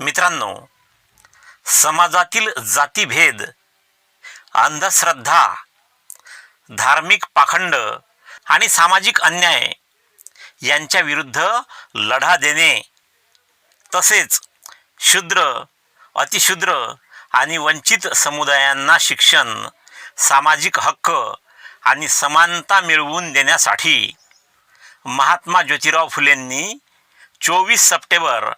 मित्रांनो समाजातील जातीभेद अंधश्रद्धा धार्मिक पाखंड आणि सामाजिक अन्याय यांच्या विरुद्ध लढा देणे तसेच शूद्र अतिशूद्र आणि वंचित समुदायांना शिक्षण सामाजिक हक्क आणि समानता मिळवून देण्यासाठी महात्मा ज्योतिराव फुलेंनी चोवीस सप्टेंबर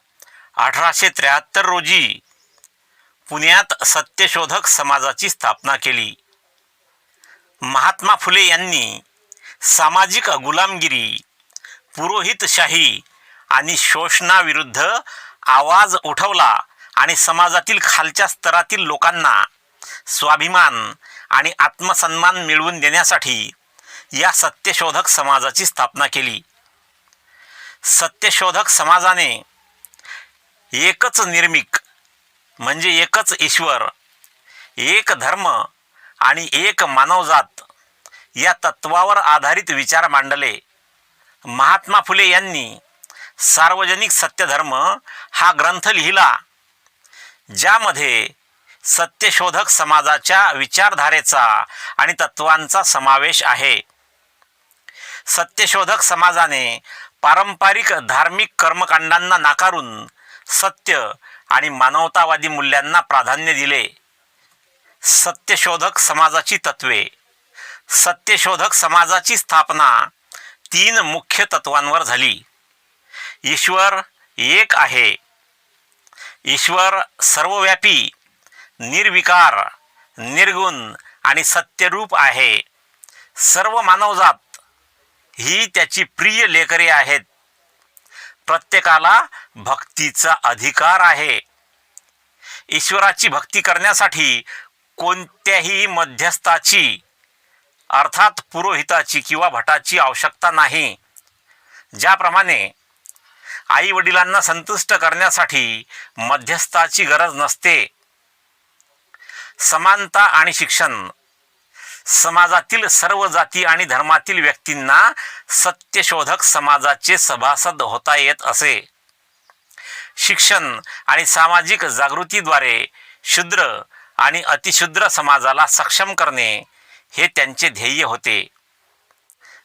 अठराशे त्र्याहत्तर रोजी पुण्यात सत्यशोधक समाजाची स्थापना केली. महात्मा फुले यांनी सामाजिक गुलामगिरी पुरोहितशाही आणि शोषणाविरुद्ध आवाज उठवला आणि समाजातील खालच्या स्तरातील लोकांना स्वाभिमान आणि आत्मसन्मान मिळवून देण्यासाठी या सत्यशोधक समाजाची स्थापना केली. सत्यशोधक समाजाने एकच निर्मिक म्हणजे एकच ईश्वर एक धर्म आणि एक मानवजात या तत्वावर आधारित विचार मांडले. महात्मा फुले यांनी सार्वजनिक सत्यधर्म हा ग्रंथ लिहिला ज्यामध्ये सत्यशोधक समाजाच्या विचारधारेचा आणि तत्वांचा समावेश आहे. सत्यशोधक समाजाने पारंपरिक धार्मिक कर्मकांडांना नाकारून सत्य आणि मानवतावादी मूल्यांना प्राधान्य दिले. सत्यशोधक समाजाची तत्वे. सत्यशोधक समाजाची स्थापना तीन मुख्य तत्वांवर झाली. ईश्वर एक आहे. ईश्वर सर्वव्यापी निर्विकार निर्गुण आणि सत्यरूप आहे. सर्व मानवजात ही त्याची प्रिय लेकरे आहेत. प्रत्येकाला भक्तीचा अधिकार आहे. ईश्वराची भक्ती करण्यासाठी कोणत्याही मध्यस्थाची अर्थात पुरोहिताची किंवा भटाची आवश्यकता नाही. ज्याप्रमाणे आई वडिलांना संतुष्ट करण्यासाठी मध्यस्थाची गरज नसते. समानता आणि शिक्षण समाजातील सर्व जाती आणि धर्मातील व्यक्तींना सत्यशोधक समाजाचे सभासद होता येत असे. शिक्षण आणि सामाजिक जागृतीद्वारे शूद्र आणि अतिशूद्र समाजाला सक्षम करणे हे त्यांचे ध्येय होते.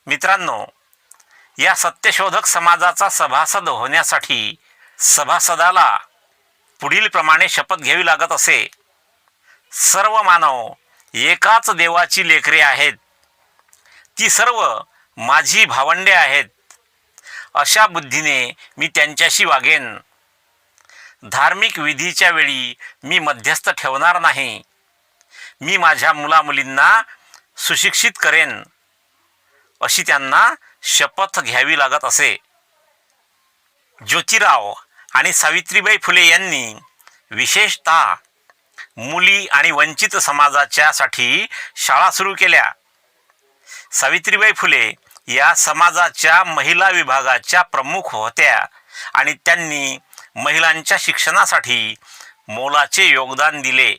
मित्रांनो या सत्यशोधक समाजाचा सभासद होण्यासाठी सभासदाला पुढील प्रमाणे शपथ घ्यावी लागत असे. सर्व मानव एकाच देवाची लेकरे आहेत. ती सर्व माझी भावंडे आहेत. अशा बुद्धीने मी त्यांच्याशी वागेन. धार्मिक विधीच्या वेळी मी मध्यस्थ ठेवणार नाही. मी माझ्या मुलामुलींना सुशिक्षित करेन. अशी त्यांना शपथ घ्यावी लागत असे. ज्योतिराव आणि सावित्रीबाई फुले यांनी विशेषतः मुली आणि वंचित समाजाच्यासाठी शाळा सुरू केल्या. सावित्रीबाई फुले या समाजाच्या महिला विभागाच्या प्रमुख होत्या आणि त्यांनी महिलांच्या शिक्षणासाठी मोलाचे योगदान दिले.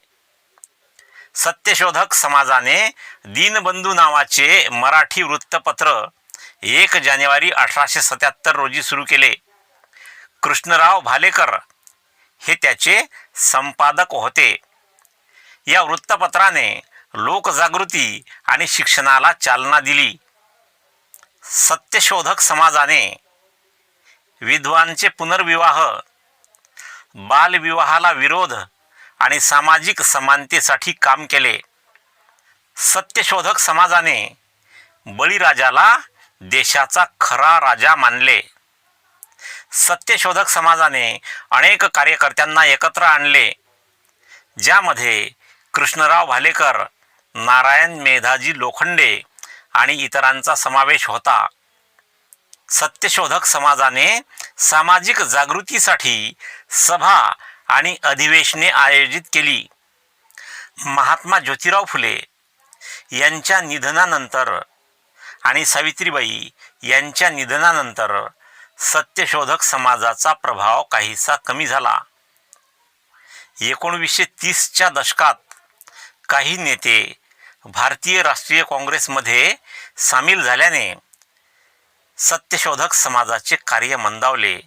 सत्यशोधक समाजाने दीनबंधू नावाचे मराठी वृत्तपत्र एक जानेवारी अठराशे सत्याहत्तर रोजी सुरू केले. कृष्णराव भालेकर हे त्याचे संपादक होते. या वृत्तपत्राने लोकजागृती आणि शिक्षणाला चालना दिली. सत्यशोधक समाजाने विधवांचे पुनर्विवाह बालविवाहाला विरोध आणि सामाजिक समानतेसाठी काम केले. सत्यशोधक समाजाने बळीराजाला देशाचा खरा राजा मानले. सत्यशोधक समाजाने अनेक कार्यकर्त्यांना एकत्र आणले ज्यामध्ये कृष्णराव भालेकर नारायण मेधाजी लोखंडे आणि इतरांचा समावेश होता. सत्यशोधक समाजाने सामाजिक जागृतीसाठी सभा आणि अधिवेशने आयोजित केली. महात्मा ज्योतिराव फुले यांच्या निधनानंतर आणि सावित्रीबाई यांच्या निधनानंतर सत्यशोधक समाजाचा प्रभाव काहीसा कमी झाला. एकोणवीसशे तीसच्या दशकात काही नेते भारतीय राष्ट्रीय काँग्रेसमध्ये सामील झाल्याने सत्यशोधक समाजाचे कार्य मंदावले.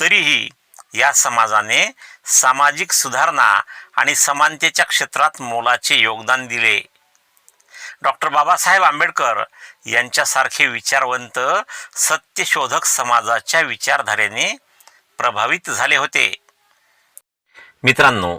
तरीही या समाजाने सामाजिक सुधारणा आणि समानतेच्या क्षेत्रात मोलाचे योगदान दिले. डॉक्टर बाबासाहेब आंबेडकर यांच्यासारखे विचारवंत सत्यशोधक समाजाच्या विचारधारेने प्रभावित झाले होते. मित्रांनो